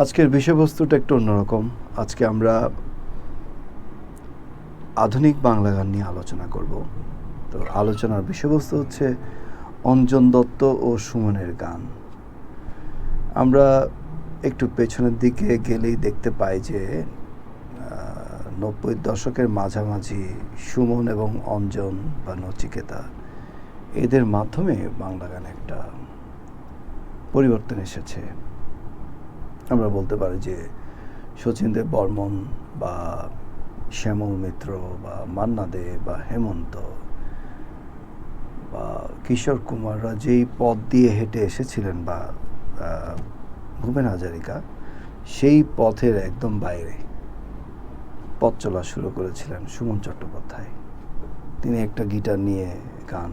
আজকের বিষয়বস্তুটা একটু অন্যরকম। আজকে আমরা আধুনিক বাংলা গান নিয়ে আলোচনা করব। তো আলোচনার বিষয়বস্তু হচ্ছে অঞ্জন দত্ত ও সুমনের গান। আমরা একটু পেছনের দিকে গেলেই দেখতে পাই যে নব্বই দশকের মাঝামাঝি সুমন এবং অঞ্জন বা নচিকেতা, এদের মাধ্যমে বাংলা গানে একটা পরিবর্তন এসেছে। আমরা বলতে পারি যে শচীন দেব বর্মন বা শ্যামল মিত্র বা মান্না দে বা হেমন্ত বা কিশোর কুমাররা যেই পথ দিয়ে হেঁটে এসেছিলেন বা ভূপেন হাজারিকা, সেই পথের একদম বাইরে পথ চলা শুরু করেছিলেন সুমন চট্টোপাধ্যায়। তিনি একটা গিটার নিয়ে গান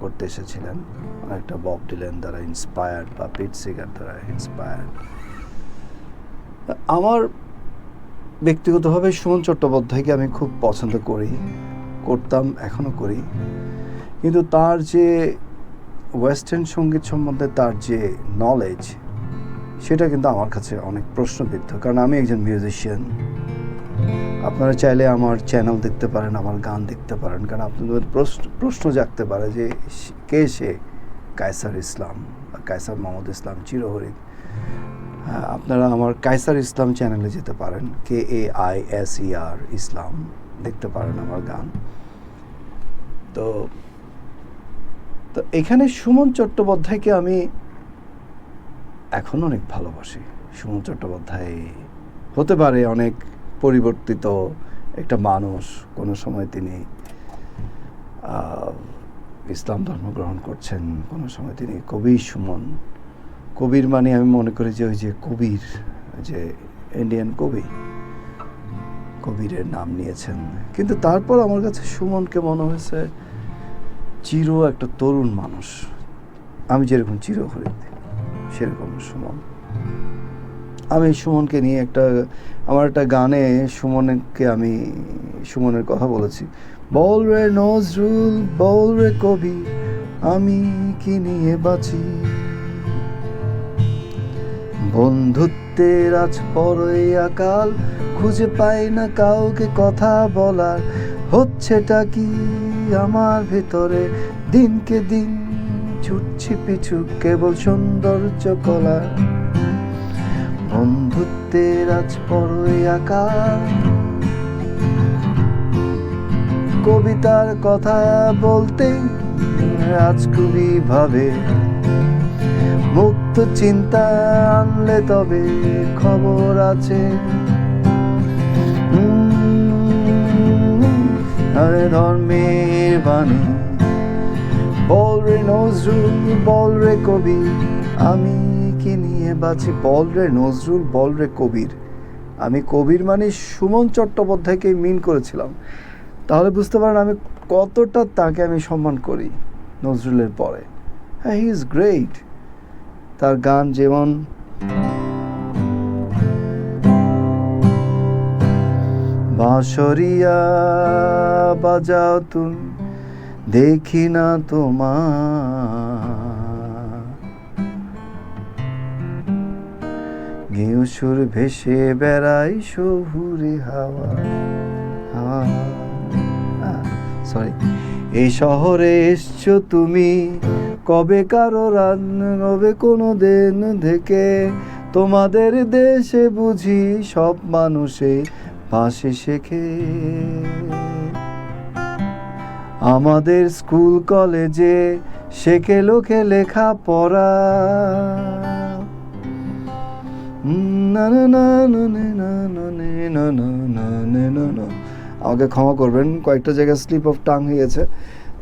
করতে এসেছিলেন একটা বব ডিলেন দ্বারা ইন্সপায়ার্ড বা পিট সিগার দ্বারা ইন্সপায়ার্ড আমার ব্যক্তিগতভাবে সুমন চট্টোপাধ্যায়কে আমি খুব পছন্দ করি, করতাম, এখনও করি। কিন্তু তার যে ওয়েস্টার্ন সংগীত সম্বন্ধে তার যে নলেজ সেটা কিন্তু আমার কাছে অনেক প্রশ্নবিদ্ধ। কারণ আমি একজন মিউজিশিয়ান আপনারা চাইলে আমার চ্যানেল দেখতে পারেন, আমার গান দেখতে পারেন। কারণ আপনাদের প্রশ্ন প্রশ্ন জাগতে পারে যে কে সে? কায়সার ইসলাম বা কায়সার মোহাম্মদ ইসলাম চিরহরিত আপনারা আমার কায়সার ইসলাম চ্যানেলে যেতে পারেন কে এ আই এস ই আর ইসলাম। দেখতে পারেন আমার গান। তো তো এখানে সুমন চট্টোপাধ্যায়কে আমি এখন অনেক ভালোবাসি। সুমন চট্টোপাধ্যায় হতে পারে অনেক পরিবর্তিত একটা মানুষ। কোনো সময় তিনি ইসলাম ধর্ম গ্রহণ করছেন, কোনো সময় তিনি কবি সুমন। কবির মানে আমি মনে করি যে ওই যে কবির, যে ইন্ডিয়ান কবি, কবিরের নাম নিয়েছেন। কিন্তু তারপর আমার কাছে সুমনকে মনে হয়েছে চির একটা তরুণ মানুষ। আমি যেরকম চিরহরিত সেরকম সুমন। আমি সুমনকে নিয়ে একটা, আমার একটা গানে সুমনকে আমি, সুমনের কথা বলেছি। বল রে নজরুল, বল রে কবি, আমি কি নিয়ে বাঁচি? বন্ধুত্বের আজ পরই আকাল, খুঁজে পাই না কাউকে কথা বলার। হচ্ছেটা কি আমার ভেতরে? দিনকে দিন ছুটছি পিছু, কেবল সৌন্দর্য কলা বন্ধুত্বের আজ পরই আকাল। কবিতার কথা বলতে খুবই ভাবে। মুক্ত চিন্তা আনলে তবে খবর আছে। ধর্মের বাণী। বল রে নজরুল, বল রে কবি আমি কি নিয়ে বাঁচি? বল রে নজরুল, বল রে কবির। আমি কবির মানে সুমন চট্টোপাধ্যায়কে মিন করেছিলাম। তাহলে বুঝতে পারেন আমি কতটা তাকে আমি সম্মান করি নজরুলের পরে। হ্যাঁ হি ইজ গ্রেট। তার গান যেমন বাঁশরিয়া বাজাও তুমি, দেখি না তোমার। গেউ সুর ভেসে বেড়াই শহুরে হাওয়া। সরি এই শহরে এসছো তুমি কবে কারও রান কবে কোনো দিন থেকে তোমাদের দেশে বুঝি সব মানুষে পাশে শেখে আমাদের স্কুল কলেজে শেখে লোকে লেখা পড়া। আমাকে ক্ষমা করবেন কয়েকটা জায়গায় স্লিপ অফ টাং হয়েছে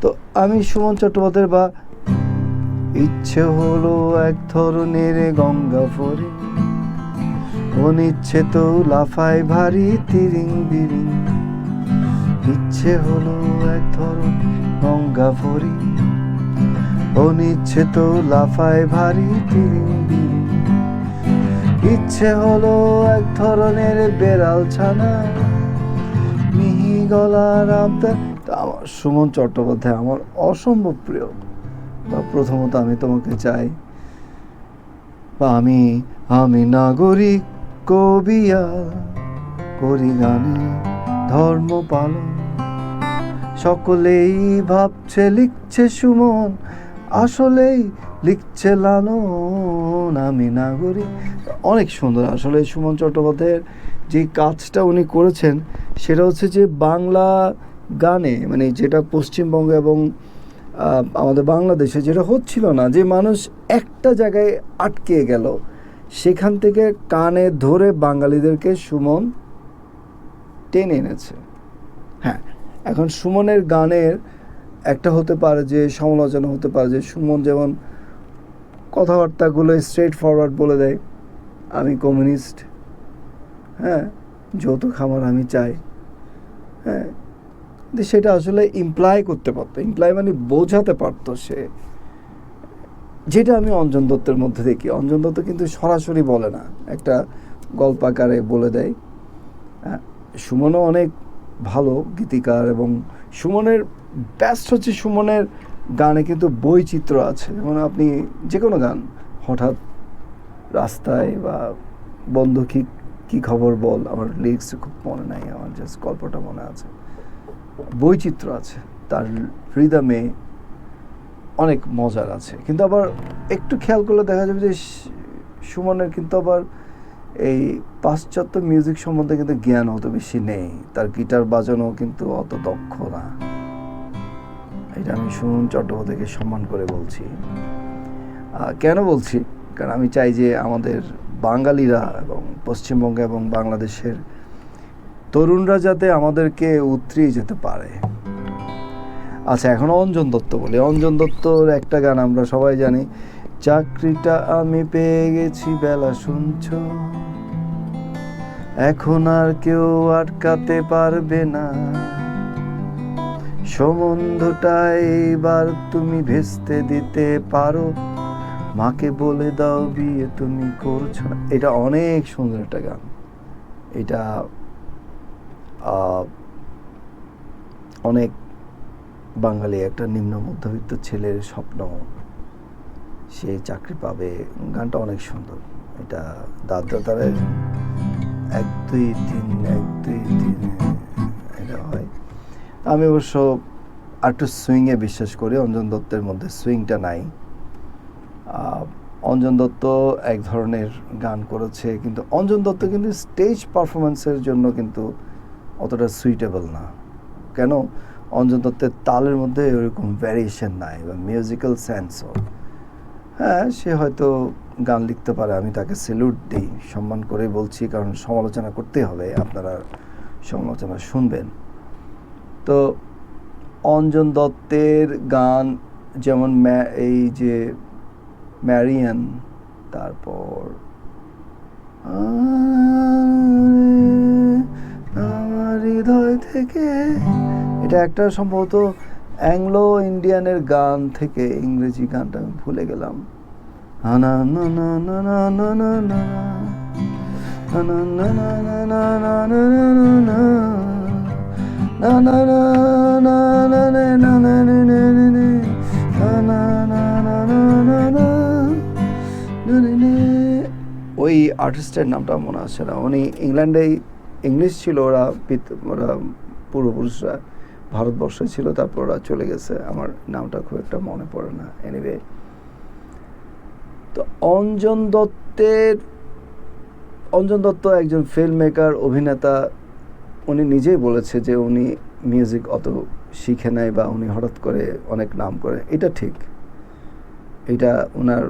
তো আমি সুমন চট্টোপাধ্যায়ের বা ইচ্ছে হলো এক ধরনের গঙ্গা ফরি অনিচ্ছে তো লাফায় ভারী তিরিং বিরিং। ইচ্ছে হলো এক ধরন গঙ্গা ফরি অনিচ্ছে তো লাফায় ভারী তিরিং বিরিং। ইচ্ছে হলো এক ধরনের বেড়াল ছানা। মিহি গলার আবদার। আমার সুমন চট্টোপাধ্যায়, আমার অসম্ভব প্রিয়। বা প্রথমত আমি তোমাকে চাই, বা আমি আমি নাগরিক, কবিয়া, করি গানে ধর্ম পালন। সকলেই ভাবছে, লিখছে সুমন, আসলেই লিখছে লালন। আমি নাগরিক। অনেক সুন্দর। আসলে সুমন চট্টোপাধ্যায়ের যে কাজটা উনি করেছেন, সেটা হচ্ছে যে বাংলা গানে মানে যেটা পশ্চিমবঙ্গ এবং আমাদের বাংলাদেশে যেটা হচ্ছিল না, যে মানুষ একটা জায়গায় আটকে গেল, সেখান থেকে কানে ধরে বাঙালিদেরকে সুমন টেনে এনেছে। হ্যাঁ এখন সুমনের গানের একটা হতে পারে যে সমালোচনা হতে পারে যে সুমন যেমন কথাবার্তাগুলো স্ট্রেট ফরওয়ার্ড বলে দেয়, আমি কমিউনিস্ট হ্যাঁ যৌতুক আমার, আমি চাই। হ্যাঁ সেটা আসলে ইমপ্লাই করতে পারতো। ইমপ্লাই মানে বোঝাতে পারতো সে। যেটা আমি অঞ্জন দত্তের মধ্যে দেখি। অঞ্জন দত্ত কিন্তু সরাসরি বলে না। একটা গল্প আকারে বলে দেয় সুমনও অনেক ভালো গীতিকার এবং সুমনের ব্যস্ত হচ্ছে সুমনের গানে কিন্তু বৈচিত্র্য আছে। যেমন আপনি যে কোনো গান, হঠাৎ রাস্তায় বা বন্ধু কি, কী খবর বল, আমার লিরিক্স খুব মনে নাই, আমার জাস্ট গল্পটা মনে আছে। বৈচিত্র্য আছে, তার হৃদমে অনেক মজার আছে। কিন্তু আবার একটু খেয়াল করলে দেখা যাবে যে সুমনের কিন্তু আবার এই পাশ্চাত্য মিউজিক সম্বন্ধে কিন্তু জ্ঞান অত বেশি নেই। তার গিটার বাজানো কিন্তু অত দক্ষ না। এটা আমি সুমন চট্টোপাধ্যায়কে সম্মান করে বলছি। কেন বলছি? কারণ আমি চাই যে আমাদের বাঙালিরা এবং পশ্চিমবঙ্গ এবং বাংলাদেশের তরুণরা যাতে আমাদেরকে উতরিয়ে যেতে পারে। আচ্ছা এখন অঞ্জন দত্ত বলি। অঞ্জন দত্তর একটা গান আমরা সবাই জানি। চাকরিটা আমি পেয়ে গেছি, বেলা শুনছ। এখন আর কেউ আটকাতে পারবে না। সম্বন্ধটা এইবার তুমি ভেস্তে দিতে পারো। মাকে বলে দাও বিয়ে তুমি করছ এটা অনেক সুন্দর একটা গান। এটা অনেক বাঙালি একটা নিম্ন মধ্যবিত্ত ছেলের স্বপ্ন, সে চাকরি পাবে। গানটা অনেক সুন্দর। এটা দাদা তারা এক দুই তিন, এক দুই তিন, এটা হয়। আমি অবশ্য একটু সুইংয়ে বিশ্বাস করি, অঞ্জন দত্তের মধ্যে সুইংটা নাই। অঞ্জন দত্ত এক ধরনের গান করেছে, কিন্তু অঞ্জন দত্ত কিন্তু স্টেজ পারফরমেন্সের জন্য কিন্তু অতটা সুইটেবল না। কেন? অঞ্জন দত্তের তালের মধ্যে ওরকম ভ্যারিয়েশন নাই বা মিউজিক্যাল সেন্সও হ্যাঁ সে হয়তো গান লিখতে পারে, আমি তাকে সেলুট দিই, সম্মান করে বলছি, কারণ সমালোচনা করতে হবে, আপনারা সমালোচনা শুনবেন। তো অঞ্জন দত্তের গান যেমন এই যে ম্যারিয়ান তারপর হৃদয় থেকে এটা একটা সম্ভবত অ্যাংলো ইন্ডিয়ানের গান থেকে ইংরেজি গানটা আমি ভুলে গেলাম না না না না না না না না ওই আর্টিস্টের নামটা মনে আসছে না উনি ইংল্যান্ডেই ইংলিশ ছিল, ওরা ওরা পূর্বপুরুষরা ভারতবর্ষে ছিল, তারপর ওরা চলে গেছে। আমার নামটা খুব একটা মনে পড়ে না। এনিওয়ে তো অঞ্জন দত্তের, অঞ্জন দত্ত একজন ফিল্ম মেকার অভিনেতা, উনি নিজেই বলেছে যে উনি মিউজিক অত শিখে নাই বা উনি হঠাৎ করে অনেক নাম করে। এটা ঠিক। এটা ওনার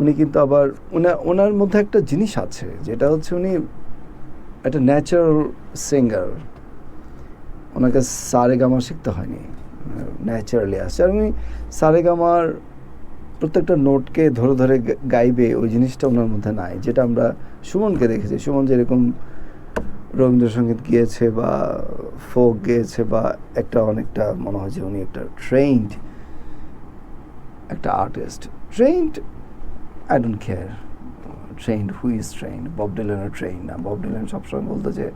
উনি কিন্তু আবার ওনার ওনার মধ্যে একটা জিনিস আছে, যেটা হচ্ছে উনি একটা ন্যাচারাল সিঙ্গার ওনাকে সারেগামা শিখতে হয়নি ন্যাচারালি আসছে। আর উনি সারেগামার প্রত্যেকটা নোটকে ধরে ধরে গাইবে, ওই জিনিসটা ওনার মধ্যে নাই, যেটা আমরা সুমনকে দেখেছি। সুমন যেরকম রবীন্দ্রসঙ্গীত গিয়েছে বা ফোক গেয়েছে বা একটা অনেকটা, মনে হয় যে উনি একটা ট্রেন্ড একটা artist trend I don't care trend who is trend Bob ডিলানের trend না বব ডিলান সবসময় বলতো যে,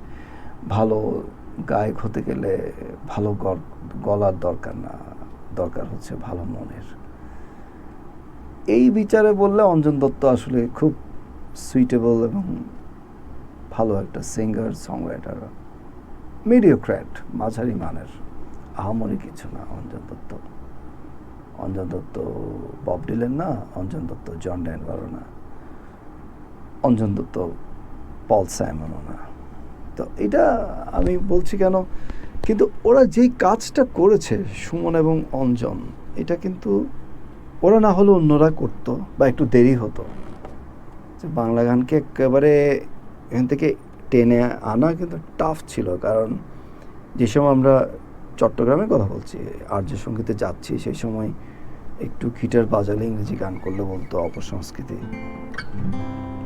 ভালো গায়ক হতে গেলে ভালো গল- গলার দরকার না, দরকার হচ্ছে ভালো মনের। এই বিচারে বললে অঞ্জন দত্ত আসলে খুব সুইটেবল এবং ভালো একটা সিঙ্গার সং রাইটার মিডিওক্র্যাট মাঝারি মানের। আহামরি কিছু না অঞ্জন দত্ত। অঞ্জন দত্ত বব ডিলেন না, অঞ্জন দত্ত জন ড্যানভারও না। অঞ্জন দত্ত পল সাইমনও না তো এটা আমি বলছি কেন? কিন্তু ওরা যেই কাজটা করেছে, সুমন এবং অঞ্জন, এটা কিন্তু ওরা না হলে অন্যরা করতো বা একটু দেরি হতো। যে বাংলা গানকে একেবারে এখান থেকে টেনে আনা কিন্তু টাফ ছিল, কারণ যে সময় আমরা চট্টগ্রামে কথা বলছি, আর্য সঙ্গীতে যাচ্ছি, সেই সময় একটু গিটার বাজালে ইংরেজি গান করলে বলতো অপসংস্কৃতি।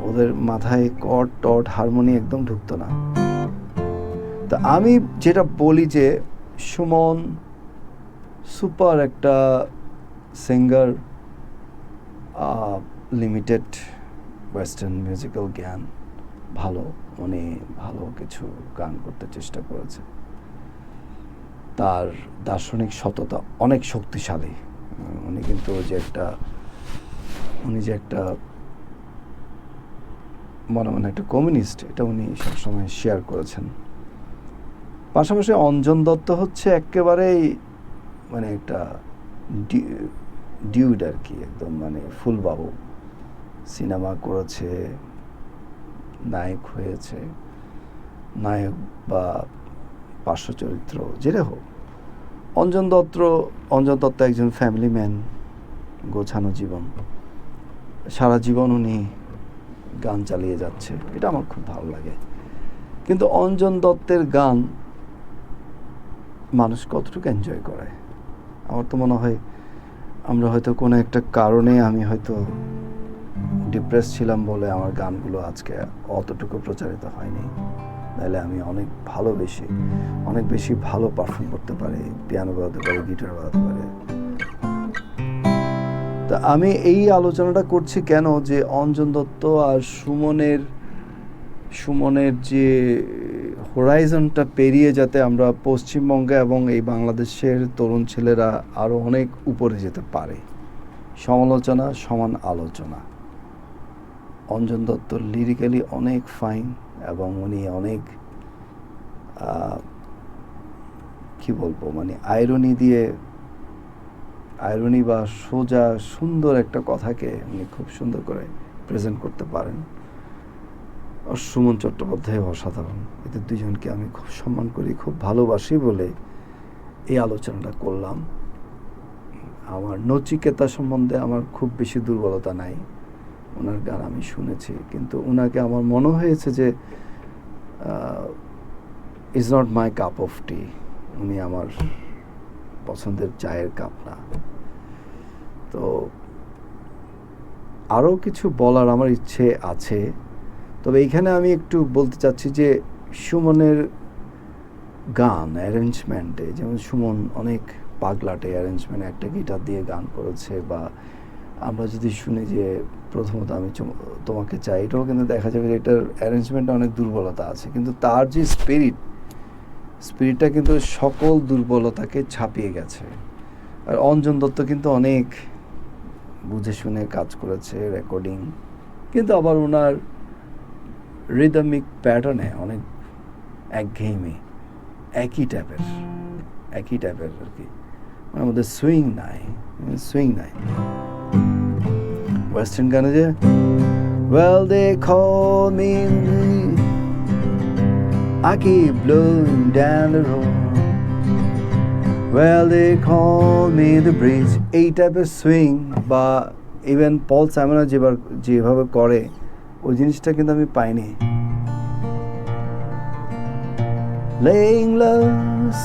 ওদের মাথায় কট টট হারমোনি একদম ঢুকতো না। তা আমি যেটা বলি যে, সুমন সুপার একটা সিঙ্গার লিমিটেড ওয়েস্টার্ন মিউজিক্যাল জ্ঞান, ভালো, উনি ভালো কিছু গান করতে চেষ্টা করেছে। তার দার্শনিক সততা অনেক শক্তিশালী। উনি কিন্তু যে একটা, উনি যে একটা মনে মনে একটা কমিউনিস্ট এটা উনি সবসময় শেয়ার করেছেন। পাশাপাশি অঞ্জন দত্ত হচ্ছে একেবারেই মানে একটা ডিউড আর কি একদম মানে ফুলবাবু। সিনেমা করেছে, নায়ক হয়েছে, নায়ক বা পার্শ্ব চরিত্র, যেটা হোক। অঞ্জন দত্ত অঞ্জন দত্ত একজন ফ্যামিলি ম্যান গোছানো জীবন। সারা জীবন উনি গান চালিয়ে যাচ্ছে। এটা আমার খুব ভালো লাগে। কিন্তু অঞ্জন দত্তের গান মানুষ কতটুকু এনজয় করে? আমার তো মনে হয় আমরা হয়তো কোনো একটা কারণে আমি হয়তো ডিপ্রেস ছিলাম বলে আমার গানগুলো আজকে অতটুকু প্রচারিত হয়নি। তাহলে আমি অনেক ভালো বেশি অনেক বেশি ভালো পারফর্ম করতে পারি পিয়ানো বাজাতে পারি গিটার বাজাতে পারি। তা আমি এই আলোচনাটা করছি কেন যে অঞ্জন দত্ত আর সুমনের সুমনের যে হোরাইজনটা পেরিয়ে যাতে আমরা পশ্চিমবঙ্গে এবং এই বাংলাদেশের তরুণ ছেলেরা আরও অনেক উপরে যেতে পারে। সমালোচনা, সমান আলোচনা। অঞ্জন দত্ত লিরিক্যালি অনেক ফাইন এবং উনি অনেক কি বলব মানে আয়রনি দিয়ে আয়রনি বা সোজা সুন্দর একটা কথাকে উনি খুব সুন্দর করে প্রেজেন্ট করতে পারেন। আর সুমন চট্টোপাধ্যায় অসাধারণ। এদের দুজনকে আমি খুব সম্মান করি, খুব ভালোবাসি বলে এই আলোচনাটা করলাম। আমার নচিকেতা সম্বন্ধে আমার খুব বেশি দুর্বলতা নাই। ওনার গান আমি শুনেছি, কিন্তু ওনাকে আমার মনে হয়েছে যে is not my cup of tea উনি আমার পছন্দের চায়ের কাপ না। তো আরও কিছু বলার আমার ইচ্ছে আছে। তবে এইখানে আমি একটু বলতে চাচ্ছি যে সুমনের গান অ্যারেঞ্জমেন্টে যেমন সুমন অনেক পাগলাটে অ্যারেঞ্জমেন্ট একটা গিটার দিয়ে গান করেছে বা আমরা যদি শুনি যে প্রথমত আমি তোমাকে চাই, এটাও কিন্তু দেখা যাবে যে এটার অ্যারেঞ্জমেন্টে অনেক দুর্বলতা আছে। কিন্তু তার যে স্পিরিট স্পিরিটটা কিন্তু সকল দুর্বলতাকে ছাপিয়ে গেছে। আর অঞ্জন দত্ত কিন্তু অনেক বুঝে শুনে কাজ করেছে রেকর্ডিং কিন্তু আবার ওনার রিদমিক প্যাটার্নে অনেক একঘেয়েমি একই টাইপের একই টাইপের আর কি। ওনার মধ্যে সুইং নাই সুইং নাই। ওয়েস্টার্ন গানে যে Well, they call me I keep blowing down the road. Well, they call me the breeze এই টাইপের সুইং বা ইভেন পল সাইমনা যেবার যেভাবে করে ওই জিনিসটা কিন্তু আমি পাইনি Laying low,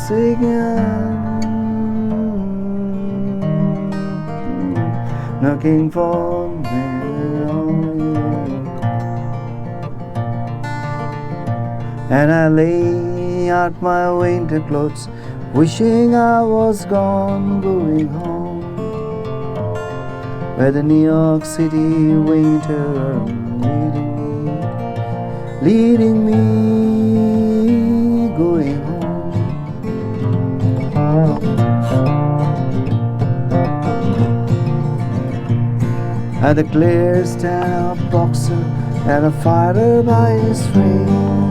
singing Knocking for me And I lay out my winter clothes Wishing I was gone, going home Where the New York City winter leading me Leading me, going home and a clear stand up boxer and a fighter by his trade.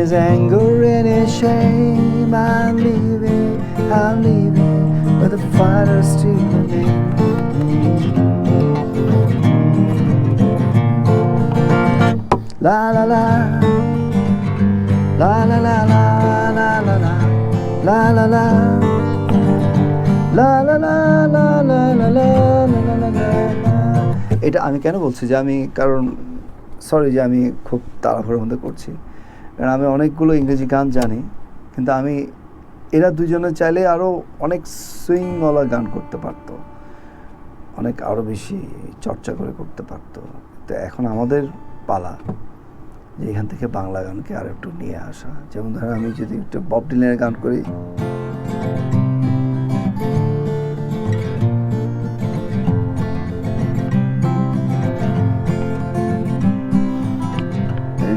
His anger and his shame, I'm leaving, I'm leaving, but the fighter still remains. La la la, la la la la la la la, la la la, la la la la la la la la la la এটা আমি কেন বলছি যে আমি কারণ sorry যে আমি খুব তাড়াহুড়োর মধ্যে করছি কারণ আমি অনেকগুলো ইংরেজি গান জানি, কিন্তু আমি, এরা দুজনে চাইলে আরও অনেক সুইংওয়ালা গান করতে পারত। অনেক আরও বেশি চর্চা করে করতে পারত। তো এখন আমাদের পালা যে এখান থেকে বাংলা গানকে আর একটু নিয়ে আসা। যেমন ধরেন আমি যদি একটু বব ডিলের গান করি।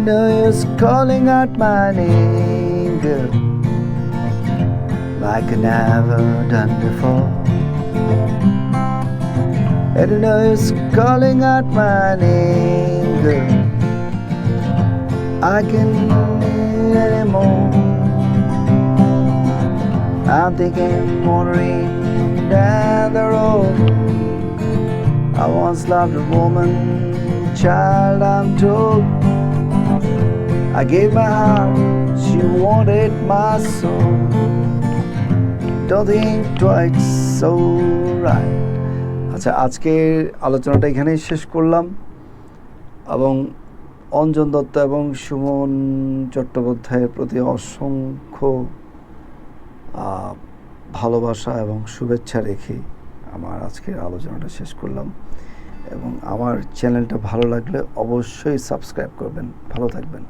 No use calling out my name, girl, like I never done before. And no use calling out my name, girl. I can need anymore. I'm thinking wandering down the road. I once loved a woman, child, I'm told. I gave my heart, she wanted my soul. Don't think twice, so right. আচ্ছা আজকের আলোচনাটা এখানেই শেষ করলাম এবং অঞ্জন দত্ত এবং সুমন চট্টোপাধ্যায়ের প্রতি অসংখ্য ভালোবাসা এবং শুভেচ্ছা রেখে আমার আজকের আলোচনাটা শেষ করলাম এবং আমার চ্যানেলটা ভালো লাগলে অবশ্যই সাবস্ক্রাইব করবেন ভালো থাকবেন